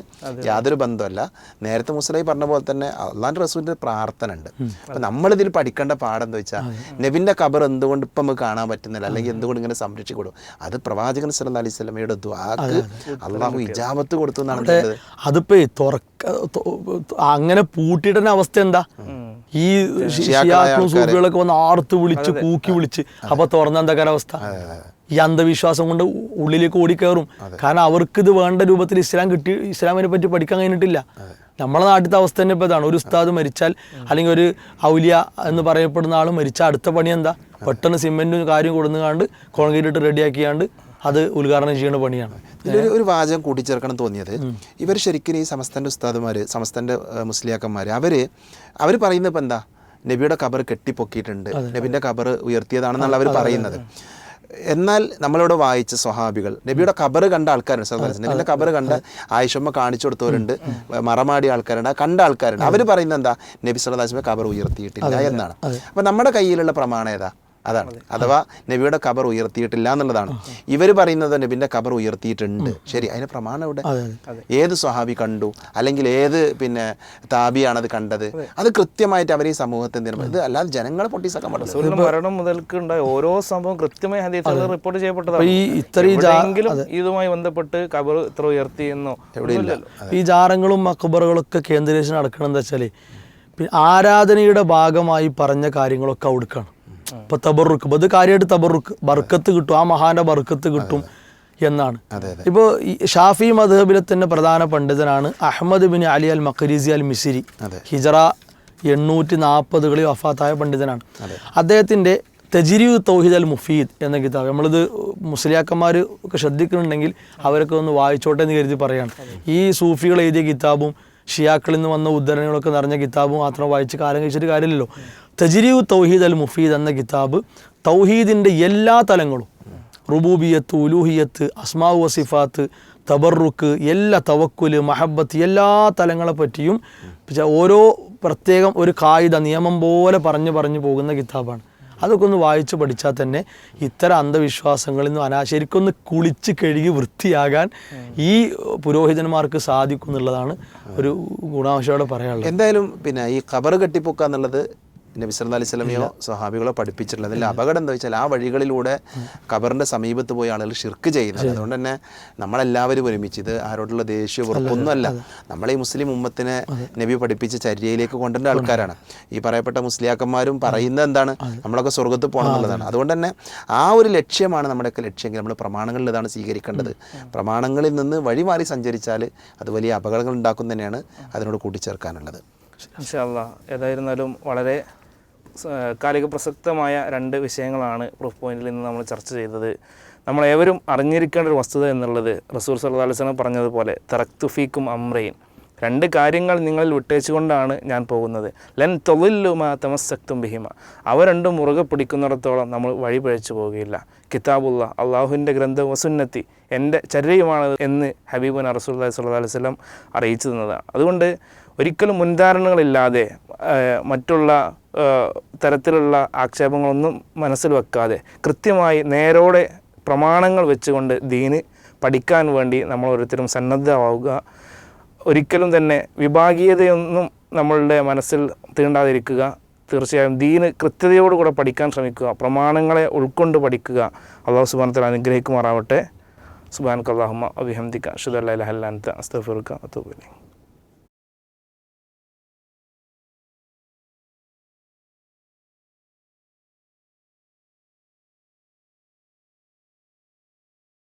യാതൊരു ബന്ധമല്ല. നേരത്തെ മുസ്ലൈ പറഞ്ഞ പോലെ തന്നെ അള്ളാന്റെ റസൂലിന്റെ പ്രാർത്ഥന ഉണ്ട് അപ്പം നമ്മളിതിൽ പഠിക്കേണ്ട പാഠം എന്താ വെച്ചാൽ നബിന്റെ കബർ എന്തുകൊണ്ട് ഇപ്പം നമുക്ക് കാണാൻ പറ്റുന്നില്ല? അല്ലെങ്കിൽ എന്തുകൊണ്ട് ഇങ്ങനെ സംരക്ഷിക്കൂടും അത് പ്രവാചകൻ സല്ല അലൈഹി സ്വലമയുടെ ദ്വാക്ക് അള്ളാഹു ഇജാബത്ത് കൊടുത്തു എന്നാണ്. അതിപ്പോ തുറക്ക അങ്ങനെ പൂട്ടിയിടുന്ന അവസ്ഥ എന്താ? ഈ ഷിയാക്കളും സൂഫികളൊക്കെ വന്ന് ആർത്ത് വിളിച്ച് കൂക്കി വിളിച്ച്. അപ്പൊ തുറന്ന എന്താ അവസ്ഥ ഈ അന്ധവിശ്വാസം കൊണ്ട് ഉള്ളിലേക്ക് ഓടിക്കയറും. കാരണം അവർക്ക് ഇത് വേണ്ട രൂപത്തിൽ ഇസ്ലാം കിട്ടി ഇസ്ലാമിനെ പറ്റി പഠിക്കാൻ കഴിഞ്ഞിട്ടില്ല. നമ്മളെ നാട്ടിലത്തെ അവസ്ഥ തന്നെ ഇപ്പോൾ ഇതാണ്. ഒരു ഉസ്താദ് മരിച്ചാൽ അല്ലെങ്കിൽ ഒരു ഔലിയ എന്ന് പറയപ്പെടുന്ന ആൾ മരിച്ചാൽ അടുത്ത പണി എന്താ? പെട്ടെന്ന് സിമെന്റും കാര്യം കൊടുന്നുകാണ്ട് കോൺക്രീറ്റ് ഇട്ട് റെഡിയാക്കിയാണ്ട് അത് ഉദ്ഘാടനം ചെയ്യുന്ന പണിയാണ്. ഇതിലൊരു ഒരു വാചകം കൂട്ടിച്ചേർക്കണം തോന്നിയത്. ഇവർ ശരിക്കും ഈ സമസ്തന്റെ ഉസ്താദുമാർ സമസ്തന്റെ മുസ്ലിയാക്കന്മാർ അവർ അവർ പറയുന്നത് ഇപ്പം എന്താ? നബിയുടെ കബർ കെട്ടിപ്പൊക്കിയിട്ടുണ്ട്. നബിന്റെ കബർ ഉയർത്തിയതാണെന്നാണ് അവർ പറയുന്നത്. എന്നാൽ നമ്മളിവിടെ വായിച്ച സ്വഹാബികൾ നബിയുടെ കബർ കണ്ട ആൾക്കാരുണ്ട് നബിയുടെ കബർ കണ്ട ആയിഷമ്മ കാണിച്ചു കൊടുത്തവരുണ്ട് മറമാടി ആൾക്കാരുണ്ട് കണ്ട ആൾക്കാരുണ്ട്. അവർ പറയുന്നത് എന്താ? നബി വസല്ലം കബർ ഉയർത്തിയിട്ടില്ല എന്നാണ്. അപ്പം നമ്മുടെ കയ്യിലുള്ള പ്രമാണം ഏതാ? അതാണ്. അഥവാ നബിയുടെ കബർ ഉയർത്തിയിട്ടില്ല എന്നുള്ളതാണ്. ഇവർ പറയുന്നത് നബിന്റെ കബർ ഉയർത്തിയിട്ടുണ്ട്. ശരി അതിന് പ്രമാണം ഇവിടെ ഏത് സ്വഹാബി കണ്ടു? അല്ലെങ്കിൽ ഏത് പിന്നെ താബിയാണത് കണ്ടത്? അത്. കൃത്യമായിട്ട് അവർ ഈ സമൂഹത്തെ എന്തിനും ഇത് അല്ലാതെ ജനങ്ങളെ പൊട്ടിസാക്കാൻ മരണം മുതൽക്ക് ഉണ്ടായ ഓരോ സംഭവം കൃത്യമായി ഹദീസുകളിൽ റിപ്പോർട്ട് ചെയ്യപ്പെട്ടതാണ്. ഇതുമായി ബന്ധപ്പെട്ട് കബർ ഇത്ര ഉയർത്തി എന്നോ ഈ ജാറങ്ങളും മക്ബറുകളൊക്കെ കേന്ദ്രീകരിച്ച് നടക്കണം എന്താ വെച്ചാൽ ആരാധനയുടെ ഭാഗമായി പറഞ്ഞ കാര്യങ്ങളൊക്കെ അവിടുക്കാണ്. ഇപ്പൊ തബറുക്ക് ഇത് കാര്യമായിട്ട് തബറുക്ക് ബർക്കത്ത് കിട്ടും ആ മഹാന്റെ ബർക്കത്ത് കിട്ടും എന്നാണ്. അതെ അതെ. ഇപ്പോൾ ഷാഫി മധബിലെ തന്നെ പ്രധാന പണ്ഡിതനാണ് Ahmad bin Ali al Maqrizi al Misri അതെ. ഹിജറ എണ്ണൂറ്റി നാൽപ്പതുകളിൽ വഫാത്തായ പണ്ഡിതനാണ്. അദ്ദേഹത്തിന്റെ തജിരിയു തൗഹിദ് അൽ മുഫീദ് എന്ന കിതാബ് നമ്മളിത് മുസ്ലിയാക്കന്മാർ ഒക്കെ ശ്രദ്ധിക്കുന്നുണ്ടെങ്കിൽ അവരൊക്കെ ഒന്ന് വായിച്ചോട്ടെ എന്ന് കരുതി പറയാണ്. ഈ സൂഫികൾ എഴുതിയ കിതാബും ഷിയാക്കളിൽ നിന്ന് വന്ന ഉദ്ധരണികളൊക്കെ നിറഞ്ഞ കിതാബ് മാത്രം വായിച്ച് കാലം കഴിച്ചിട്ട് കാര്യമില്ലല്ലോ. തജിരിയു തൗഹീദ് അൽ മുഫീദ് എന്ന കിതാബ് തൗഹീദിന്റെ എല്ലാ തലങ്ങളും റുബൂബിയത്ത് ഉലൂഹിയത്ത് അസ്മാവ് വസിഫാത്ത് തബറുക്ക് എല്ലാ തവക്കുൽ മഹബത്ത് എല്ലാ തലങ്ങളെ പറ്റിയും ഓരോ പ്രത്യേകം ഒരു കായിക നിയമം പോലെ പറഞ്ഞു പറഞ്ഞു പോകുന്ന കിതാബാണ്. അതൊക്കെ ഒന്ന് വായിച്ച് പഠിച്ചാൽ തന്നെ ഇത്തരം അന്ധവിശ്വാസങ്ങളിൽ നിന്നും അനാ ശരിക്കൊന്ന് കുളിച്ച് കഴുകി വൃത്തിയാകാൻ ഈ പുരോഹിതന്മാർക്ക് സാധിക്കും എന്നുള്ളതാണ് ഒരു ഗുണാംശയോടെ പറയാനുള്ളത്. എന്തായാലും പിന്നെ ഈ കബറ് കെട്ടിപ്പൊക്കുക എന്നുള്ളത് നബി സല്ലല്ലാഹു അലൈഹി സ്വലമയോ സ്വഹാബികളോ പഠിപ്പിച്ചിട്ടുള്ളത് അതിൽ അപകടം എന്താ വെച്ചാൽ ആ വഴികളിലൂടെ ഖബറിന്റെ സമീപത്ത് പോയി ആളുകൾ ഷിർക്ക് ചെയ്യുന്നത്. അതുകൊണ്ട് തന്നെ നമ്മളെല്ലാവരും ഒരുമിച്ച് ഇത് ആരോടുള്ള ദേഷ്യ ഉറപ്പൊന്നുമല്ല നമ്മളെ ഈ മുസ്ലിം ഉമ്മത്തിനെ നബി പഠിപ്പിച്ച ചര്യയിലേക്ക് കൊണ്ടുവരുന്ന ആൾക്കാരാണ്. ഈ പറയപ്പെട്ട മുസ്ലിയാക്കന്മാരും പറയുന്നത് എന്താണ്? നമ്മളൊക്കെ സ്വർഗത്ത് പോകണം എന്നുള്ളതാണ്. അതുകൊണ്ട് തന്നെ ആ ഒരു ലക്ഷ്യമാണ് നമ്മുടെയൊക്കെ ലക്ഷ്യമെങ്കിൽ നമ്മൾ പ്രമാണങ്ങളിൽ ഇതാണ് സ്വീകരിക്കേണ്ടത്. പ്രമാണങ്ങളിൽ നിന്ന് വഴിമാറി സഞ്ചരിച്ചാൽ അത് വലിയ അപകടങ്ങൾ ഉണ്ടാക്കും തന്നെയാണ് അതിനോട് കൂട്ടിച്ചേർക്കാനുള്ളത്. ഏതായിരുന്നാലും വളരെ കാലിക പ്രസക്തമായ രണ്ട് വിഷയങ്ങളാണ് പ്രൂഫ് പോയിന്റിൽ ഇന്ന് നമ്മൾ ചർച്ച ചെയ്തത്. നമ്മൾ ഏവരും അറിഞ്ഞിരിക്കേണ്ട ഒരു വസ്തുത എന്നുള്ളത് റസൂർ വസല്ലം പറഞ്ഞതുപോലെ തറക്തുഫീക്കും അമ്രയും രണ്ട് കാര്യങ്ങൾ നിങ്ങളിൽ വിട്ടേച്ചുകൊണ്ടാണ് ഞാൻ പോകുന്നത്. ലൻ തൊഴിലുമാ തമസ്സക്തും ബിഹിമ. അവ രണ്ടും മുറുകെ പിടിക്കുന്നിടത്തോളം നമ്മൾ വഴി പഴച്ചു പോവുകയില്ല. കിതാബുള്ള അള്ളാഹുവിന്റെ ഗ്രന്ഥം വസുന്നത്തി എന്റെ ചര്യയുമാണ് എന്ന് ഹബീബുൻ റസൂൽ സല്ലല്ലാഹു അലൈഹി വസല്ലം അറിയിച്ചു തന്നതാണ്. അതുകൊണ്ട് ഒരിക്കലും മുൻധാരണകളില്ലാതെ മറ്റുള്ള തരത്തിലുള്ള ആക്ഷേപങ്ങളൊന്നും മനസ്സിൽ വെക്കാതെ കൃത്യമായി നേരോടെ പ്രമാണങ്ങൾ വെച്ചുകൊണ്ട് ദീന് പഠിക്കാൻ വേണ്ടി നമ്മൾ ഓരോരുത്തരും സന്നദ്ധമാവുക. ഒരിക്കലും തന്നെ വിഭാഗീയതയൊന്നും നമ്മളുടെ മനസ്സിൽ തീണ്ടാതിരിക്കുക. തീർച്ചയായും ദീന് കൃത്യതയോടുകൂടെ പഠിക്കാൻ ശ്രമിക്കുക. പ്രമാണങ്ങളെ ഉൾക്കൊണ്ട് പഠിക്കുക. അള്ളാഹു സുബാനത്തിൽ അനുഗ്രഹിക്കുമാറാവട്ടെ. സുബാൻ കല്ലാഹുമ അഭിഹംദിക്ക ഷുദല്ലാ അസ്തഫുർക്ക അത്തൂബലി